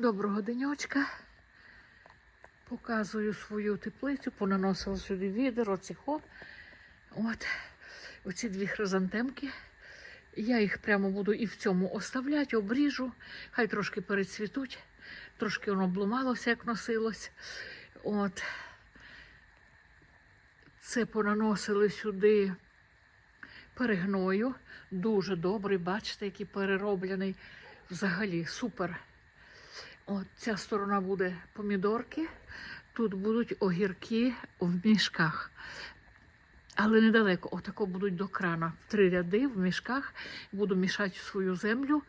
Доброго денечка. Показую свою теплицю, понаносила сюди відер, оціхо. От. Оці дві хризантемки. Я їх прямо буду і в цьому оставляти, обріжу. Хай трошки перецвітуть. Трошки воно обломалося, як носилось. От. Це понаносили сюди перегною. Дуже добрий, бачите, який перероблений. Взагалі супер. От ця сторона буде помідорки, тут будуть огірки в мішках. Але недалеко, отако будуть до крана. В три ряди в мішках буду мішати свою землю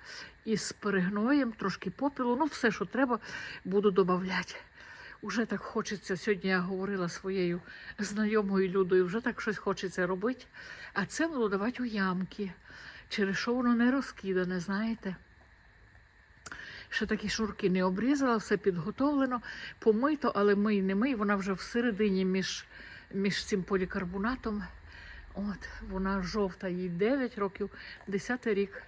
із перегноєм, трошки попілу, ну все, що треба, буду додавати. Уже так хочеться. Сьогодні я говорила своєю знайомою людою, вже так щось хочеться робити. А це буду давати у ямки, через що воно не розкидане, знаєте. Ще такі шнурки не обрізала, все підготовлено, помито, але мий не мий, вона вже всередині між, між цим полікарбонатом. От, вона жовта, їй 9 років, 10 рік.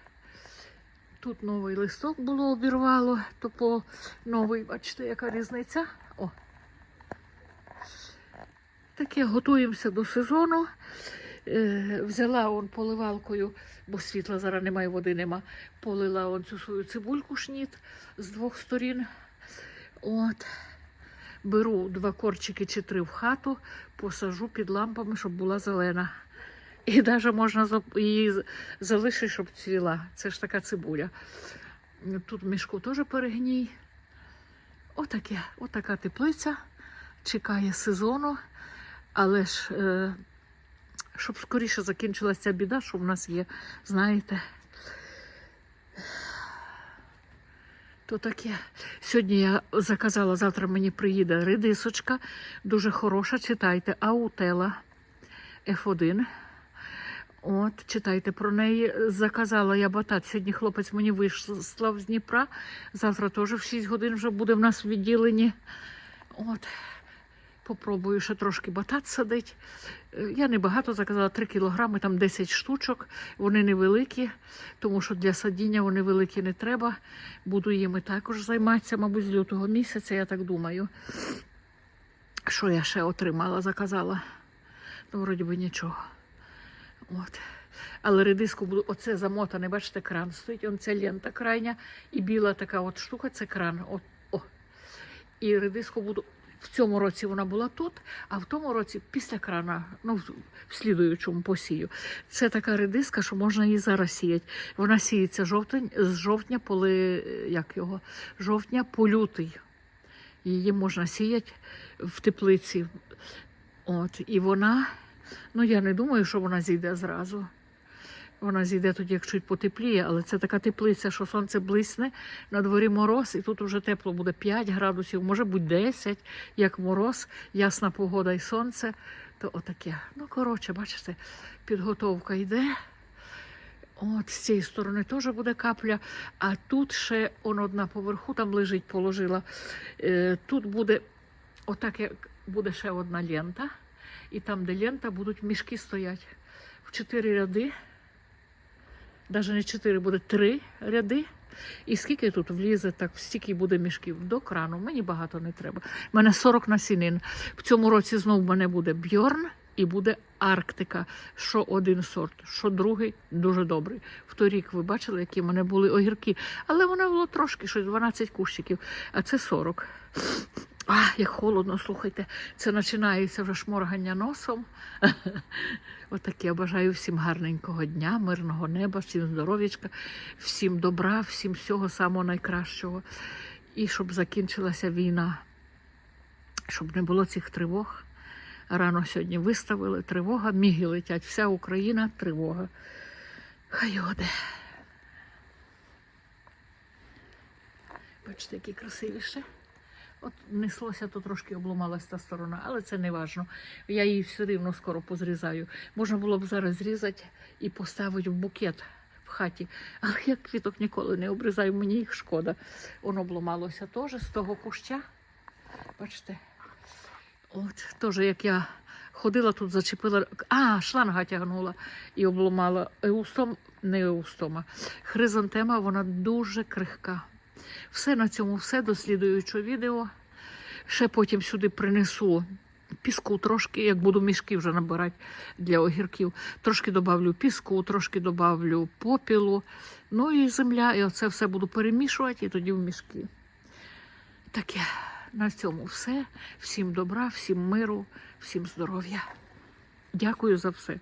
Тут новий листок було обірвало, то по новий, бачите, яка різниця. О. Таке готуємося до сезону. Е, взяла он поливалкою, бо світла зараз немає, води нема. Полила он цю свою цибульку шніт з двох сторін. От. Беру два корчики чи три в хату, посажу під лампами, щоб була зелена. І навіть можна її залишити, щоб цвіла. Це ж така цибуля. Тут мішку теж перегній. Отаке, отака теплиця. Чекає сезону, але ж. Е, щоб скоріше закінчилася біда, що в нас є, знаєте. То таке. Сьогодні я заказала, завтра мені приїде редисочка, дуже хороша. Читайте Аутела F1. От, читайте про неї. Заказала я батат. Сьогодні хлопець мені вислав з Дніпра. Завтра теж в 6 годин вже буде в нас в відділенні. От. Попробую ще трошки батат садить. Е, Я не багато заказала 3 кілограми, там 10 штучок. Вони невеликі, тому що для садіння вони великі не треба. Буду їми також займатися, мабуть, з лютого місяця, я так думаю. Що я ще отримала, заказала? Ну, вроді би нічого. От. Але редиску буду, оце замотане, бачите, кран стоїть, он ця лента крайня і біла така от штука, це кран. От, о. І редиску буду в цьому році вона була тут, а в тому році після крана, ну в- слідуючому посію. Це така редиска, що можна її зараз сіяти. Вона сіється жовтень, з жовтня по ли- як його, жовтня по лютий. Її можна сіяти в теплиці. От, і вона, ну я не думаю, що вона зійде зразу. Вона зійде тоді, як чуть потепліє, але це така теплиця, що сонце блисне, на дворі мороз, і тут вже тепло буде 5 градусів, може бути 10, як мороз, ясна погода і сонце. То отаке. Ну, коротше, бачите, підготовка йде. От з цієї сторони теж буде капля, а тут ще он одна поверху там лежить, положила. Е, тут буде отак, як буде ще одна лента, і там, де лента, будуть мішки стоять в чотири ряди навіть не 4, буде 3 ряди. І скільки тут влізе, так стільки буде мішків до крану. Мені багато не треба. У мене 40 насінин. В цьому році знову в мене буде бьорн і буде Арктика. Що один сорт, що другий дуже добрий. В той рік ви бачили, які в мене були огірки. Але воно було трошки щось 12 кущиків, а це 40. А, як холодно, слухайте, це починається вже шморгання носом. Отаке я бажаю всім гарненького дня, мирного неба, всім здоров'ячка, всім добра, всім всього самого найкращого. І щоб закінчилася війна, щоб не було цих тривог. Рано сьогодні виставили тривога, міги летять, вся Україна тривога. Хай оде. Бачите, які красиві ще. От неслося, то трошки обломалась та сторона, але це не важно. Я її все рівно скоро позрізаю. Можна було б зараз зрізати і поставити в букет в хаті. Але я квіток ніколи не обрізаю, мені їх шкода. Воно обламалося теж з того куща. Бачите? От, теж як я ходила тут, зачепила, а, шланга тягнула і обломала. Еустом, не еустома. Хризантема, вона дуже крихка. Все на цьому все до слідуючого відео. Ще потім сюди принесу піску трошки, як буду мішки вже набирати для огірків. Трошки добавлю піску, трошки добавлю попілу. Ну і земля, і оце все буду перемішувати і тоді в мішки. Таке, на цьому все. Всім добра, всім миру, всім здоров'я. Дякую за все.